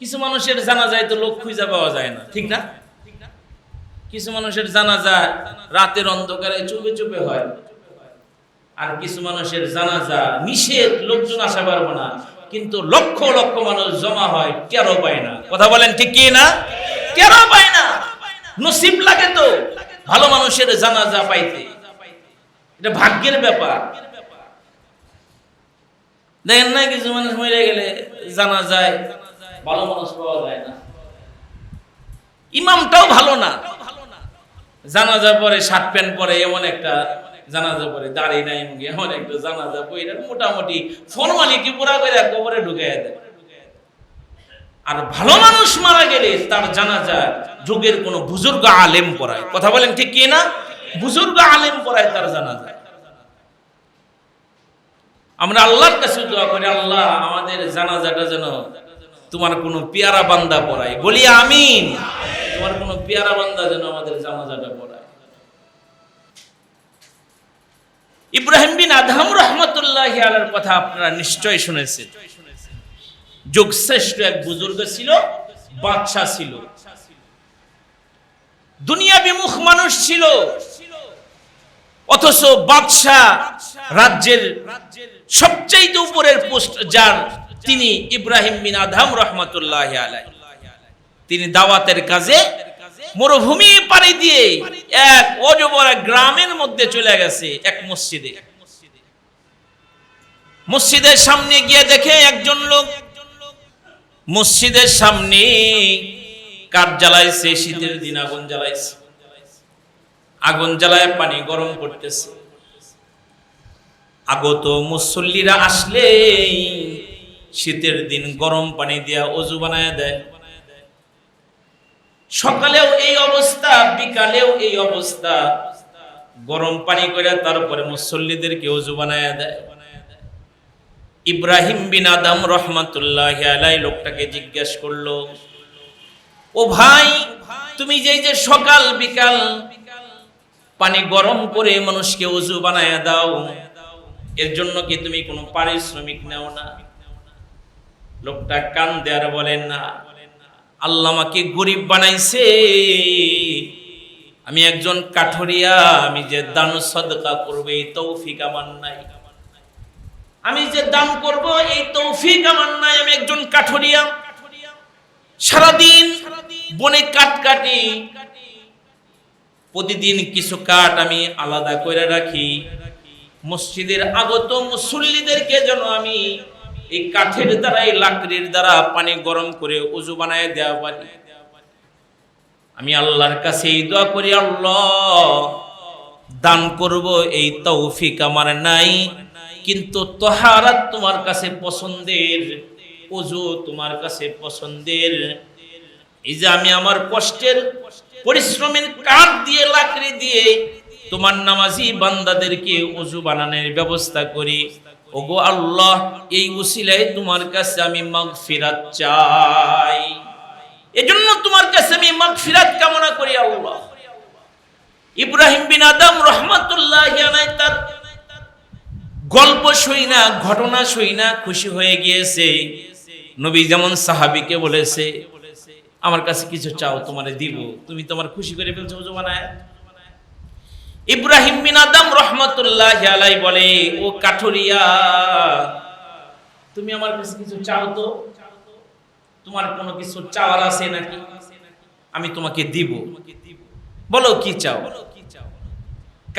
কিছু মানুষের জানা যায় তো লোক খুঁজে পাওয়া যায় না, ঠিক না? কিছু মানুষের জানা যায় রাতের অন্ধকারে চুপে চুপে হয়। আর কিছু মানুষের জানাজা নিষেধ, লোকজন আসা পারব না। কিন্তু লক্ষ লক্ষ মানুষ জমা হয় কেন পায় না। কথা বলেন ঠিক কি না? কেন পায় না। নসিব লাগে তো ভালো মানুষের জানাজা পাইতে। এটা ভাগ্যের ব্যাপার। দেখেন না, কিছু মানুষ মরে গেলে জানা যায় ভালো মানুষ পাওয়া যায় না। ইমামটাও ভালো না। জানাজা পরে, শার্ট প্যান্ট পরে, এমন একটা জানাজা পরে, দাড়ি নাই মুখে, এমন একটা জানাজা পরে মোটামুটি ফর্মালিটি পুরা করে কবরে ঢুকে দেয়। আর ভালো মানুষ মারা গেলে তার জানাজা যুগের কোন বুজুর্গ আলেম পড়ায়। কথা বলেন ঠিক কি না? বুজুর্গ আলেম পড়ায় তার জানাজা। আমরা আল্লাহর কাছে দোয়া করি, আল্লাহ আমাদের জানাজাটা যেন তোমার কোনো পেয়ারা বান্দা পড়ায়। বলি আমিন। তোমার কোনো পেয়ারা বান্দা যেন আমাদের জানাজাটা পড়ায়। ইব্রাহিম বিন আদহাম রহমতুল্লাহ আলার কথা আপনারা নিশ্চয় শুনেছেন। যুগশ্রেষ্ঠ এক বুজুর্গ ছিল, বাদশাহ ছিল। দুনিয়া বিমুখ মানুষ ছিল। অথচ বাদশাহ রাজ্যের সবচাইতে উপরের পোস্ট যার তিনি ইব্রাহিম বিন আদহাম রহমতুল্লাহ আলাই তিনি দাওয়াতের কাজে মরুভূমি পাড়ি দিয়ে এক অজবর গ্রামের মধ্যে চলে গেছে এক মসজিদে। মসজিদের সামনে গিয়ে দেখে একজন লোক মসজিদের সামনে কাঠ জ্বালাইছে, শীতের দিন আগুন জ্বালাইছে। আগুন জ্বালায় পানি গরম করতেছে। আগত মুসল্লিরা আসলে শীতের দিন গরম পানি দিয়া অজু বানায় দেয়। সকালেও এই অবস্থা, বিকালেও এই অবস্থা। গরম পানি করে তারপরে মুসল্লিদেরকে অজু বানায় দেয়। ইব্রাহিম বিন আদম রহমাতুল্লাহ আলাই লোকটাকে জিজ্ঞেস করল, ও ভাই, তুমি যে যে সকাল বিকাল পানি গরম করে মানুষকে অজু বানায় দাও, এর জন্য কি তুমি কোনো পারিশ্রমিক নাও না? লোকটা কান দেয়ার বলেন না, আল্লাহ আমাকে গরিব বানাইছে। আমি একজন কাঠরিয়া, আমি যে দান সদকা করব, এই তৌফিক আমার নাই। আমি যে দান করব, এই তৌফিক আমার নাই। আমি একজন কাঠরিয়া। সারাদিন বনে কাঠ কাটি, প্রতিদিন কিছু কাঠ আমি আলাদা করে রাখি। মসজিদের আগত মুসল্লিদেরকে যেন আমি এই কাঠের দ্বারা, এই লাকড়ির দ্বারা পানি গরম করে উজু বানায় দেওয়া পারি আমি আল্লাহর কাছে এই দোয়া করি, আল্লাহ, দান করব, এই তৌফিক আমার নাই। কিন্তু তোহারাত তোমার কাছে পছন্দের অজু তোমার কাছে পছন্দের। এই যে আমি আমার কষ্টের, পরিশ্রমের কাঠ দিয়ে, লাকড়ি দিয়ে তোমার নামাজি বান্দাদেরকে অজু বানানোর ব্যবস্থা করি। ওগো আল্লাহ, এই উসিলায় তোমার কাছে আমি মাগফিরাত চাই। এজন্য তোমার কাছে আমি মাগফিরাত কামনা করি আল্লাহ। ইব্রাহিম বিন আদম রহমাতুল্লাহ তার গল্প শুই না, ঘটনা শুই না, খুশি হয়ে গিয়েছে। নবী যেমন সাহাবিকে বলেছে, আমার কাছে কিছু চাও, তোমারে দিব। তুমি তোমার খুশি করে ফেলছো জমানায় ইব্রাহিম বিন আদম রহমতুল্লাহ আলাই বলে, ও কাঠরিয়া, তুমি আমার কাছে কিছু চাও তো? তোমার কোনো কিছু চাওয়ার আছে নাকি? আমি তোমাকে দিব। বলো কি চাও?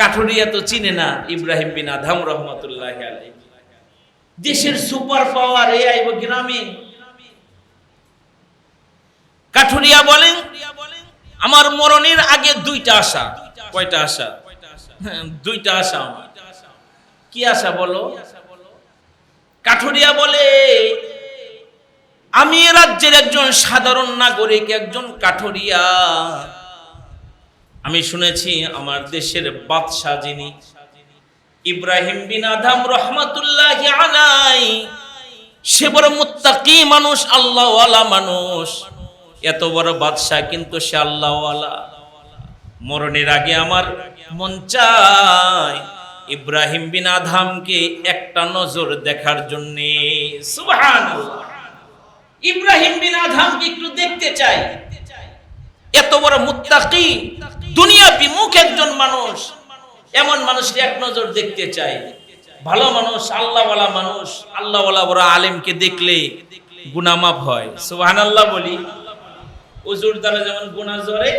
কাঠরিয়া তো চিনে না ইব্রাহিম বিন আদম রহমতুল্লাহ আলাই দেশের সুপার পাওয়ার এ আইব গ্রামে। কাঠুরিয়া বলেন, আমার মরণের আগে দুইটা আশা। কয়টা আশা? দুইটা আশা আমার। কি আশা বলো? কাঠুরিয়া বলে, আমি রাজ্যের একজন সাধারণ নাগরিক, একজন কাঠুরিয়া। আমি শুনেছি আমার দেশের বাদশাহ যিনি, ইব্রাহিম বিন আদম রহমাতুল্লাহ আলাই। সে বড় মুত্তাকি মানুষ, আল্লাহওয়ালা মানুষ। এত বড় বাদশাহ, কিন্তু সে আল্লাহওয়ালা। মরণের আগে আমার মন চায় ইব্রাহিম বিন আধামকে একটা নজর দেখার জন্য। সুবহানাল্লাহ। ইব্রাহিম বিন আধামকে একটু দেখতে চাই। এত বড় মুত্তাকি দুনিয়া বিমুখ একজন মানুষ, এমন মানুষকে এক নজর দেখতে চাই। ভালো মানুষ, আল্লাহওয়ালা মানুষ, আল্লাহওয়ালা বড় আলেমকে দেখলে গুনামাপ হয়। সুবহান আল্লাহ বলি। উজুর দ্বারা যেমন গুনাহ জরে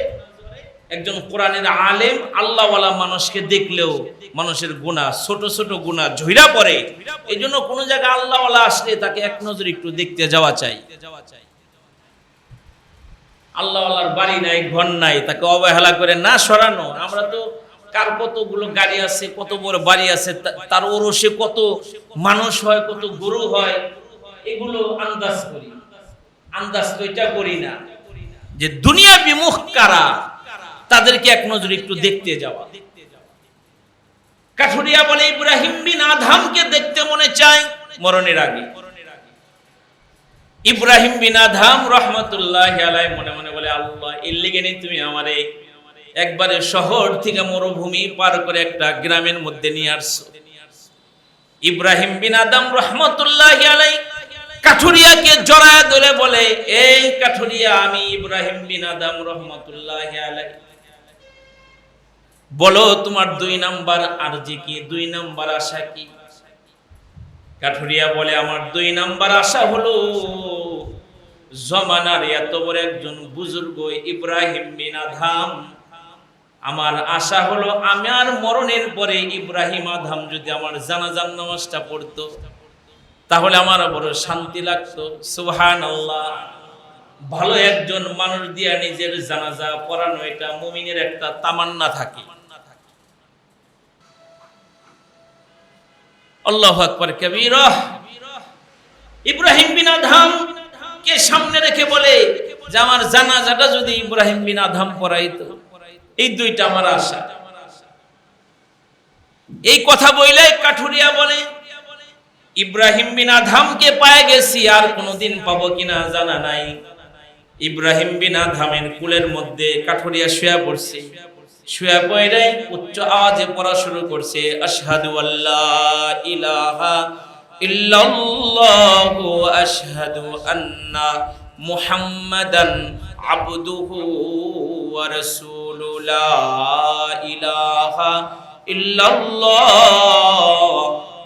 একজন কোরআনের আলেম, আল্লাহওয়ালা মানুষকে দেখলেও মানুষের গুণা ছোট ছোট গুণা ঝইরা পড়ে। এই জন্য কোনো জায়গায় আল্লাহওয়ালা আসলে তাকে এক নজর একটু দেখতে যাওয়া চাই। আল্লাহওয়ালার বাড়ি নাই, ঘর নাই, তাকে অবহেলা করে না সরানো। আমরা তো কার কতগুলো গাড়ি আছে, কত বড় বাড়ি আছে তার ওরসে কত মানুষ হয়, কত গরু হয়, এগুলো আন্দাজ করি। আন্দাজ তো এটা করি না যে দুনিয়া বিমুখ কারা? তাদেরকে এক নজর একটু দেখতে যাওয়া। কাঠুরিয়া বলে, ইব্রাহিম বিন আধামকে দেখতে মনে চায় মরণের আগে। ইব্রাহিম বিন আধাম রহমতুল্লাহ আলাই মনে মনে বলে, আল্লাহ, এর লিগে নেই তুমি আমারে একবারে শহর থেকে মরুভূমি পার করে একটা গ্রামের মধ্যে নিয়ে আসছো। ইব্রাহিম বিন আদম রহমতুল্লাহ আলাই কাঠুরিয়াকে জড়ায় ধরে বলে, এই কাঠুরিয়া, আমি ইব্রাহিম বিন আদম রহমতুল্লাহ আলাই বলো, তোমার দুই নাম্বার আরজি কি? দুই নাম্বার আশা কি? কাঠুরিয়া বলে, আমার দুই নাম্বার আশা হলো, জমানার এত বড় একজন বুজুর্গ ইব্রাহিম বিন আধাম আমার আশা হলো আমার মরণের পরে ইব্রাহিম আধাম যদি আমার জানাজান নামাজটা পড়তো, তাহলে আমার বড় শান্তি লাগতো। সুহান আল্লাহ ভালো একজন মানুষ দিয়া নিজের জানাজা পড়ানো এটা মুমিনের একটা তামান্না থাকে। আল্লাহ আকবর কবির। ইব্রাহিম বিন আধাম কে সামনে রেখে বলে যে আমার জানাজাটা যদি ইব্রাহিম বিন আধাম পড়াইতো, এই দুইটা আমার আশা। এই কথা বইলে কাঠুরিয়া বলে, ইব্রাহিম বিন আধামকে পায়ে গেছি, আর কোনোদিন পাবো কিনা জানা নাই। ইব্রাহিম বিন আধামের কুলের মধ্যে কাঠুরিয়া শুয়া পড়ছে। শুয়া পড়ে উচ্চ আওয়াজে পড়া শুরু করছে, আশহাদু আল্লাহ ইলাহা ইল্লাল্লাহু আশহাদু আন্না মুহাম্মাদান আবদুহু ওয়া রাসূলু লা ইলাহা ইল্লাল্লাহ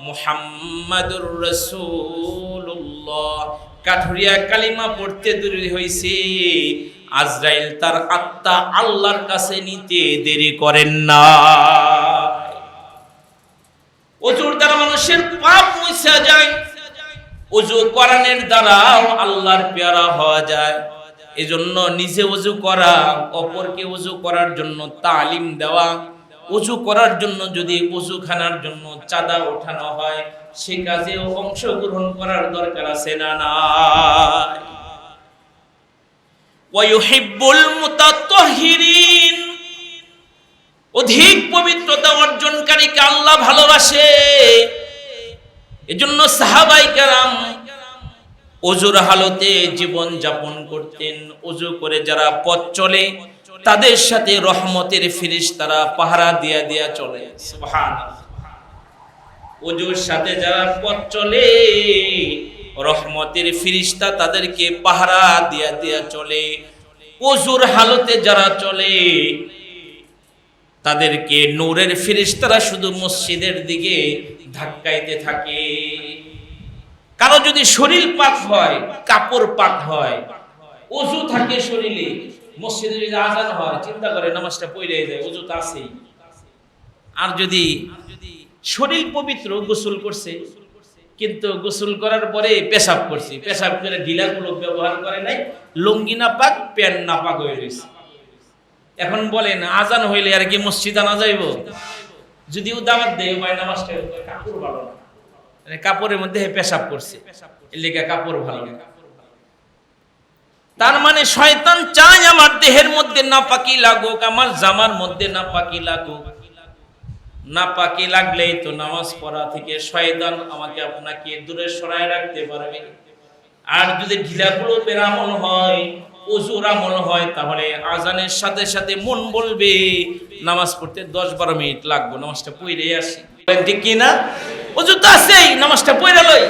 মুহাম্মাদুর রাসূলুল্লাহ। কাঠুরিয়া কালিমা পড়তে দূরে হইছে। আজরাইল তার আত্মা আল্লাহর কাছে নিতে দেরি করেন না। অজুর দ্বারা মানুষের পাপ মুছা যায়। অজু করানের দ্বারাও আল্লাহর পেয়ারা হওয়া যায়। এজন্য নিজে অজু করা, অপরকে অজু করার জন্য তালিম দেওয়া, অজু করার জন্য যদি অজুখানার জন্য চাঁদা ওঠানো হয়, সে কাজেও অংশগ্রহণ করার দরকার আছে না নাই? অধিক পবিত্রতা অর্জনকারীকে আল্লাহ ভালোবাসে। এজন্য সাহাবাই কারাম অজুর হালতে জীবন যাপন করতেন। অজু করে যারা পথ চলে, তাদের সাথে রহমতের ফিরিস তারা পাহারা দিয়া দিয়া চলে। অজুর সাথে যারা পথ চলে রহমতের ফিরিস্তা তাদেরকে পাহারা দিয়া দিয়া চলে। অজুর হালতে যারা চলে, তাদেরকে নূরের ফিরিস্তারা শুধু মসজিদের দিকে ধাক্কাইতে থাকে। কারও যদি শরীর পাক হয়, কাপড় পাক হয়, অজু থাকে শরীরে, মসজিদে যদি আজান হয়, চিন্তা করে নামাজটা পড়ে যায়, অজু তো আছেই। আর যদি শরীর পবিত্র গোসল করছে কিন্তু গোসল করার পরে পেশাব করছে। পেশাব করে ঢিলাগুলো ব্যবহার করে নাই, লুঙ্গি না পাক প্যান্ট না পাক হয়ে রয়েছে। এখন বলেন, আজান হইলে আর কি মসজিদ আনা যাইব? যদিও দাওয়াত দেয় ভাই নামাজটা কাপড় ভালো না। মানে কাপড়ের মধ্যে পেশাব করছে। লেগে কাপড় ভালো না। তার মানে শয়তান চায় আমার দেহের মধ্যে না পাকি লাগুক, আমার জামার মধ্যে না পাকি লাগুক। না পাকি লাগলেই তো নামাজ পড়া থেকে শয়তান আমাকে আপনাকে দূরে সরায় রাখতে পারবে। আর যদি ঢিলাগুলো বেরামন হয়, অজুর আমল হয়, তাহলে আজানের সাথে সাথে মন বলবে, নামাজ পড়তে দশ বারো মিনিট লাগবে, নামাজটা পড়ে আসি। ঠিক কিনা? উজু তো আছেই, নামাজটা পড়ে লই।